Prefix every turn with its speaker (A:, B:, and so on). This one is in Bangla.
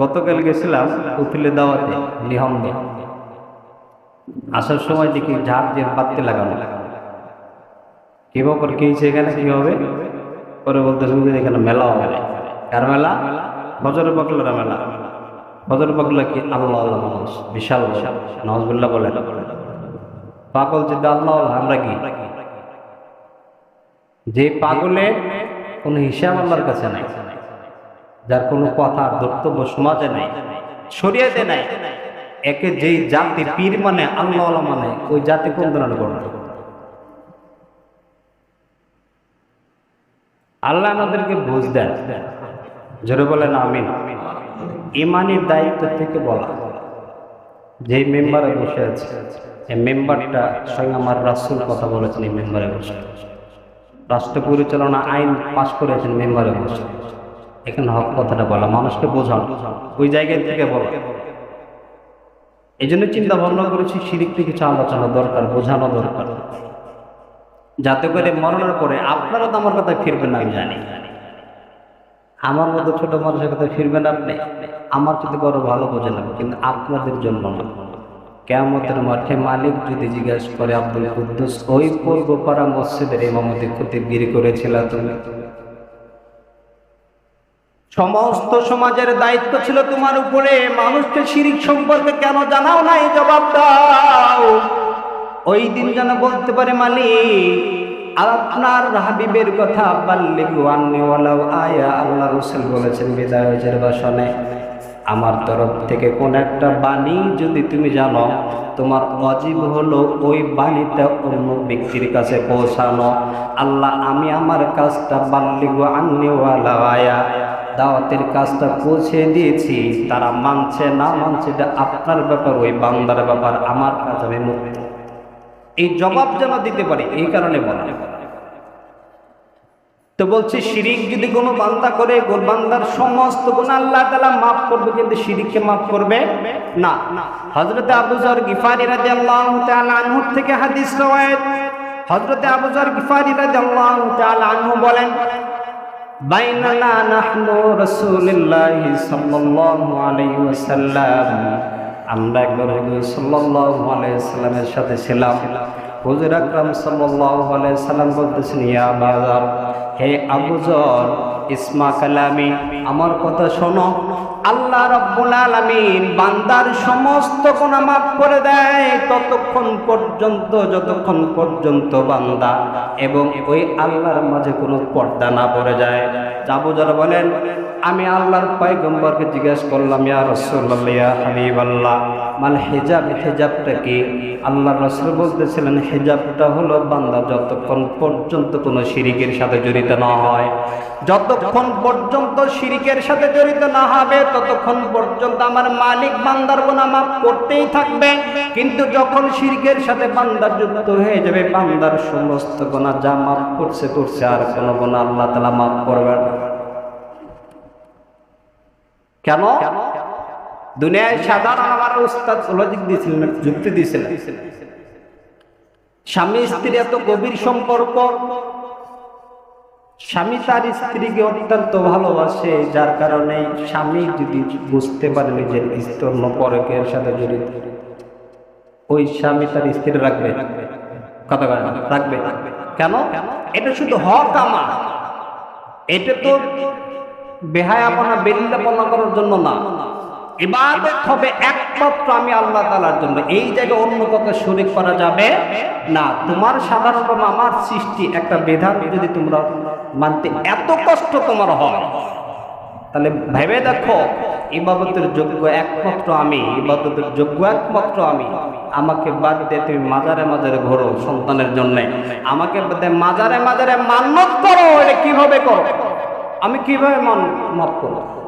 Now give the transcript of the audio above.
A: গতকাল গেছিলাম উকিলে দাওয়াতে নিহম্বে আসার সময় দেখি ঝাড় দিয়ে পাততে লাগানো। কি ব্যাপার কি হয়েছে এখানে কি হবে? পরে বলতে শুনতে এখানে মেলা হবে। কার মেলা? ফজর পাকলার মেলা। ফজর পাকলা কি আল্লাহ আল্লাহ মানুষ বিশাল নজবুল্লাহ বলে। পাগল আল্লাহ আল্লাহ, আমরা কি? যে পাগলে কোনো হিসাব আল্লাহর কাছে নাই। যার কোনো কথা বক্তব্য সমাজে নাই শরিয়াতে নাই। একে যেই জাতি পীর মানে আল্লাহ মানে ওই জাতি কোন ধরনের আল্লাহ আমাদেরকে বুঝ দেন। জোরে বলেন আমিন। ইমানের দায়িত্ব থেকে বলা। যে মেম্বারে বসে আছে এই মেম্বারটা স্বয়ং আমার রাসুল কথা বলেছেন এই মেম্বারে বসে। রাষ্ট্র পরিচালনা আইন পাশ করেছেন মেম্বারে বসে। এখানে হক কথাটা বলা, মানুষকে বোঝান, ওই জায়গা থেকে বলা। এই জন্য চিন্তা ভাবনা করেছি থেকে কিছু আলোচনা দরকার, বোঝানো দরকার। যাতে করে মরণের পরে আপনারা তো আমার কথা ফিরবেন না, আমি জানি। আমার মতো ছোট মানুষের কথা ফিরবেন আপনি? আমার যদি বড় ভালো বোঝে না কিন্তু আপনাদের জন্য না। কেমতের মাঠে মালিক যদি জিজ্ঞাসা করে, আব্দুল কুদ্দুস, ওই পূর্ব পাড়া মসজিদের ইমামতি ক্ষতিগিরি করেছিল তুমি? সমস্ত সমাজের দায়িত্ব ছিল তোমার উপরে। মানুষকে শিরিক সম্পর্কে কেন জানাও নাই জবাব দাও ওই দিন যেন বলতে পারে, মালিক, আপনার হাবিবের কথা বাল্লি গুয়ান্নিওয়ালাও আয়া আল্লাহ রসুল বলেছেন বিদায় বাসনে আমার তরফ থেকে কোন একটা বাণী যদি তুমি জানো, তোমার অজীব হলো ওই বাণীটা অন্য ব্যক্তির কাছে পৌঁছানো। আল্লাহ, আমি আমার কাজটা বাল্লিগু আন্নিওয়ালা আয়া দাওয়াতের কাজটা পৌঁছে দিয়েছি। তারা মানছে না মানছে, এটা আপনার ব্যাপার, ওই বান্দার ব্যাপার, আমার কাজ আমি মুক্ত। এই জবাব যেন দিতে পারি, এই কারণে বলা। তো বলছে, শিরিক যদি কোনো বান্দা করে বান্দার সমস্ত গুণ আল্লাহ তালা মাফ করবে, কিন্তু শিরিককে মাফ করবে না। হজরত আবুজর গিফারি রাজি আল্লাহ আনহুর থেকে হাদিস রওয়ায়াত। হজরত আবুজর গিফারি রাজি আল্লাহ আনহু বলেন বাইনানা নাহনু রাসূলুল্লাহি সাল্লাল্লাহু আলাইহি ওয়াসাল্লাম। আমরা একবার সাল্লাল্লাহু আলাইহি সাল্লামের সাথে ছিলাম। হুজুর আকরাম আলাইহি সাল্লাম বলতেছেন, ইয়া বাজার হে আবুজর ইসমা কালামি, আমার কথা শোনো। আল্লাহ রাব্বুল আলামিন বান্দার সমস্ত গুনাহ মাফ করে দেয় ততক্ষণ পর্যন্ত, যতক্ষণ পর্যন্ত বান্দা এবং ওই আল্লাহর মাঝে কোনো পর্দা না পড়ে যায়। যাব যারা বলেন আমি আল্লাহর পয়গম্বরকে জিজ্ঞেস করলাম, ইয়া রাসূলুল্লাহ, ইয়া হাবিবাল্লাহ মানে হেজাব, হেজাবটা কি? আল্লাহ রসুল বলতেছিলেন, হেজাবটা হলো বান্দা যতক্ষণ পর্যন্ত কোনো শিরিকের সাথে জড়িত না হয়, যতক্ষণ পর্যন্ত শিরিকের সাথে জড়িত না হবে, ততক্ষণ পর্যন্ত আমার মালিক বান্দার গোনা মাফ করতেই থাকবে। কিন্তু যখন শিরিকের সাথে বান্দার যুক্ত হয়ে যাবে, বান্দার সমস্ত গোনা যা মাফ করছে করছে আর কোনো গোনা আল্লাহ তালা মাফ করবে না। কেন? দুনিয়ায় সাধারণ আমার উস্তাদ লজিক দিয়েছিলেন, যুক্তি দিয়েছিলেন। স্বামী স্ত্রী এত গভীর সম্পর্ক, স্বামী তার স্ত্রীকে অত্যন্ত ভালোবাসে, যার কারণে স্বামী যদি বুঝতে পারে নিজের স্তন্য পরকের সাথে জড়িত, ওই স্বামী তার স্ত্রী রাখবে। কথা রাখবে। কেন? এটা শুধু হক আমার। এটা তো বেহায়াপনা, বেল্লাপনা করার জন্য না। হবে একমাত্র আমি আল্লাহ জন্য। এই জায়গায় অন্য করা যাবে না। তোমার আমার সৃষ্টি একটা যদি তোমরা মানতে এত কষ্ট তোমার তাহলে ভেবে দেখো, ইবাদতের যোগ্য একমাত্র আমি, ইবাদতের যোগ্য একমাত্র আমি। আমাকে বাদ দিয়ে তুমি মাজারে মাজারে ঘোরো সন্তানের জন্য। আমাকে মাজারে মাজারে মান্যত করো, এটা কীভাবে করো? আমি কীভাবে মান মাফ করব?